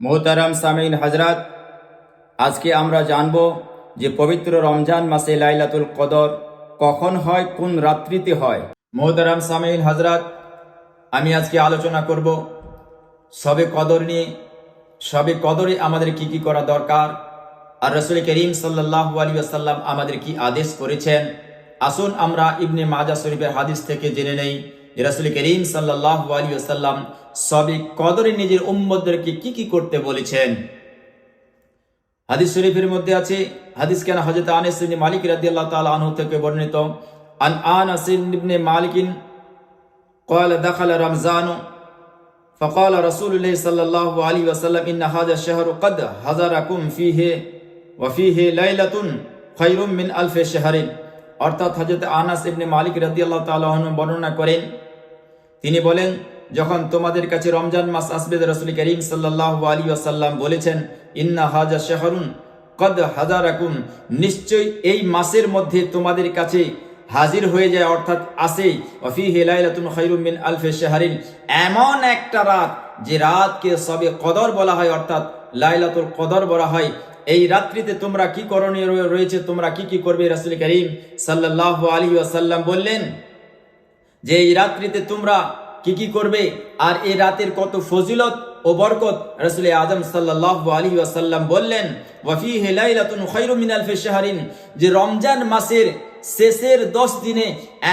মোহতারাম সামিন হাজরাত আজকে আমরা জানব যে পবিত্র রমজান মাসে লাইলাতুল কদর কখন হয়, কোন রাত্রিতে হয়। মোহতারাম সামিন হাজরাত আমি আজকে আলোচনা করব সবে কদর নিয়ে। সবে কদরে আমাদের কি কি করা দরকার? আর রসুল করিম সাল্লাহ আলী আসাল্লাম আমাদের কি আদেশ করেছেন? আসুন আমরা ইবনে মাজা শরীফের হাদিস থেকে জেনে নেই। রসুল করিম সাল্লাহ আলী আসাল্লাম সবে কদরে নিজের উম্মদদেরকে কি কি করতে বলেছেন হাদিস শরীফের মধ্যে আছে হাদিস কেন হজরত আনিস ইবনে মালিক রাদিয়াল্লাহু তাআলা আনহু থেকে বর্ণিত আন আনাস ইবনে মালিক قال دخل رمضان فقال رسول الله صلى الله عليه وسلم إن هذا الشهر قد حضركم فيه وفيه ليلة خير من ألف شهر অর্থাৎ হজরত আনাস ইবনে মালিক রাদিয়াল্লাহু তাআলা আনহু বর্ণনা করেন তিনি বলেন, যখন তোমাদের কাছে রমজান মাস আসবে, রসুল করিম সাল্লাল্লাহু আলাইহি ওয়াসাল্লাম বলেছেন, ইন্না হাজা শাহরুন, কদ হাজার হাজারাকুম নিশ্চয় এই মাসের মধ্যে তোমাদের কাছে হাজির হয়ে যায়, অর্থাৎ আসে অফি হেলাইলাতুন খায়রুম মিন আলফে শাহরিন এমন একটা রাত যে রাতকে সবে কদর বলা হয়, অর্থাৎ লাইলাতুল কদর বলা হয়। এই রাত্রিতে তোমরা কি করণীয় রয়েছে, তোমরা কি কি করবে? রাসূল করিম সাল্লাল্লাহু আলাইহি ওয়াসাল্লাম বললেন যে এই রাত্রিতে তোমরা কি কি করবে আর এই রাতের কত ফজিলত ও বরকত রসুল আজম সাল্লাহ আলী ওয়াসাল্লাম বললেন ওয়াফি হেলাইলাতুন খৈরু মিনাল শাহরিন যে রমজান মাসের শেষের দশ দিনে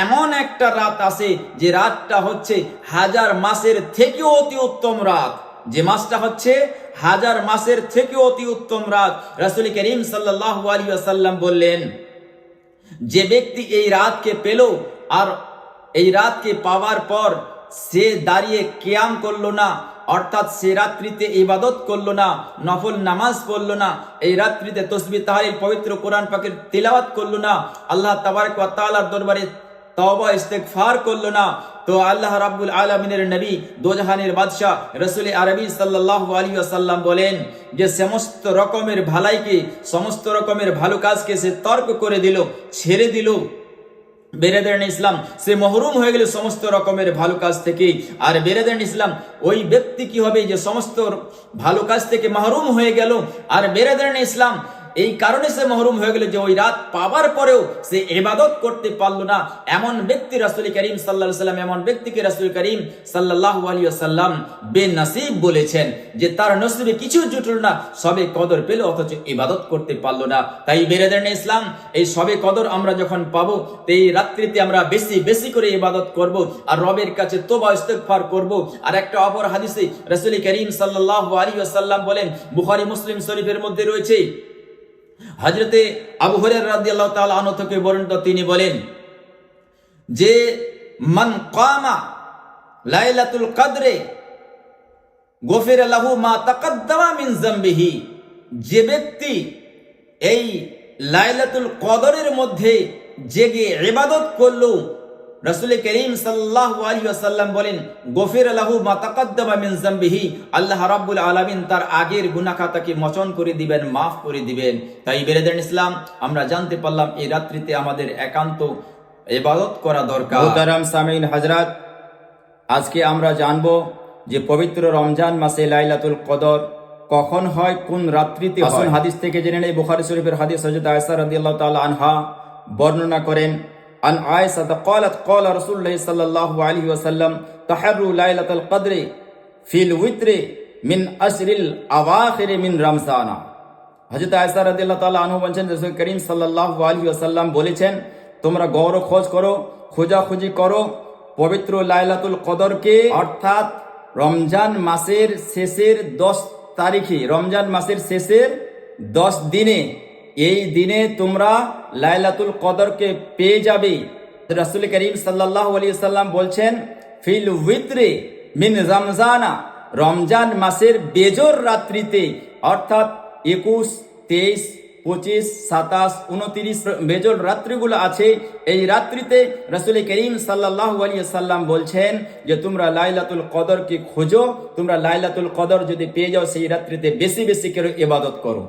এমন একটা রাত আছে যে রাতটা হচ্ছে হাজার মাসের থেকেও অতি উত্তম রাত। যে মাসটা হচ্ছে হাজার মাসের থেকেও অতি উত্তম রাত। রসুল করিম সাল্লাহ আলী ওয়াসাল্লাম বললেন, যে ব্যক্তি এই রাতকে পেল আর এই রাতকে পাওয়ার পর সে দাঁড়িয়ে কেয়াম করল না, অর্থাৎ সে রাত্রিতে ইবাদত করল না, নফল নামাজ পড়ল না, এই রাত্রিতে তসবি তাহারির পবিত্র কোরআন পাকের তিলাওয়াত করল না, আল্লাহ তাবারক ওয়া তাআলার দরবারে তওবা ইস্তেগফার করল না, তো আল্লাহ রাব্বুল আলামিনের নবী দোজাহানের বাদশাহ রসুল আরবি সাল্লাল্লাহু আলাইহি ওয়াসাল্লাম বলেন যে সমস্ত রকমের ভালাইকে, সমস্ত রকমের ভালো কাজকে সে তর্ক করে দিল, ছেড়ে দিল। বেরেদেন ইসলাম, সে মহরুম হয়ে গেল সমস্ত রকমের ভালো কাজ থেকে, আর বেরেদেন ইসলাম, ওই ব্যক্তি কি হবে যে সমস্ত ভালো কাজ থেকে মাহরুম হয়ে গেল? আর বেরেদেন ইসলাম এই কারণে সে মহরুম হয়ে গেল যে ওই রাত পাওয়ার পরেও সে এবাদত করতে পারল না। এমন ব্যক্তি রাসুল করিম সাল্লাহ সাল্লাম, এমন ব্যক্তিকে রাসুল করিম সাল্লাহ আলী সাল্লাম বেনসিব বলেছেন যে তার নসিবে কিছু জুটল না, সবে কদর পেল, অথচ ইবাদত করতে পারল না। তাই বেরেদেন ইসলাম, এই সবে কদর আমরা যখন পাবো এই রাত্রিতে আমরা বেশি বেশি করে ইবাদত করব, আর রবের কাছে তোবা, ইস্তেগফার করব। আর একটা অপর হাদিসে রাসূল করিম সাল্লাল্লাহু আলাইহি ওয়াসাল্লাম বলেন, বুখারি, মুসলিম শরীফের মধ্যে রয়েছে হযরতে আবু হুরায়রা রাদিয়াল্লাহু তাআলা আনহু থেকে বর্ণিত তিনি বলেন, যে মান কামা লাইলাতুল কাদরে গোফের লাহু মা তাকাদ্দামা মিন জাম্বিহি, যে ব্যক্তি এই লাইলাতুল কদরের মধ্যে জেগে ইবাদত করল রাসূল করিম আলাইহি ওয়াসাল্লাম বলেন গফির লাহু মা তাকাদ্দামা মিন জামবিহি আল্লাহ রাব্বুল আলামিন তার আগের গুনাহ খাতাকে মোচন করে দিবেন মাফ করে দিবেন। তাই বেরেদেন ইসলাম আমরা জানতে পারলাম এই রাত্রিতে আমাদের একান্ত ইবাদত করা দরকার। মুহতারাম সামিন হযরত আজকে আমরা জানব যে পবিত্র রমজান মাসে লাইলাতুল কদর কখন হয় কোন রাত্রিতে আসুন হাদিস থেকে জেনে নেই বুখারী শরীফের হাদিস হযরত আয়েশা রাদিয়াল্লাহু তাআলা আনহা বর্ণনা করেন আন আয়েশা قالت قال رسول الله صلى الله عليه وسلم تحروا ليلة القدر في الوتر من أشر الأواخر من رمضان হযরত আয়েশা রাদিয়াল্লাহু তাআলা আনহু বলেন রাসূল করিম সাল্লাল্লাহু আলাইহি ওয়াসাল্লাম বলেছেন তোমরা গৌর খোঁজ করো খোঁজাখুঁজি করো পবিত্র লাইলাতুল কদরকে অর্থাৎ রমজান মাসের শেষের দশ তারিখে রমজান মাসের শেষের দশ দিনে এই দিনে তোমরা লাইলাতুল কদরকে পেয়ে যাবে। রাসূল করিম সাল্লাল্লাহু আলাইহি সাল্লাম বলছেন, ফিল উইত্রে মিন রমজানা, রমজান মাসের বেজর রাত্রিতে, অর্থাৎ একুশ, তেইশ, পঁচিশ, সাতাশ, উনত্রিশ বেজর রাত্রিগুলো আছে। এই রাত্রিতে রসুল করিম সাল্লাহ সাল্লাম বলছেন যে, তোমরা লাইলাতুল কদরকে খোঁজো, তোমরা লাইলাতুল কদর যদি পেয়ে যাও, সেই রাত্রিতে বেশি বেশি করে ইবাদত করো।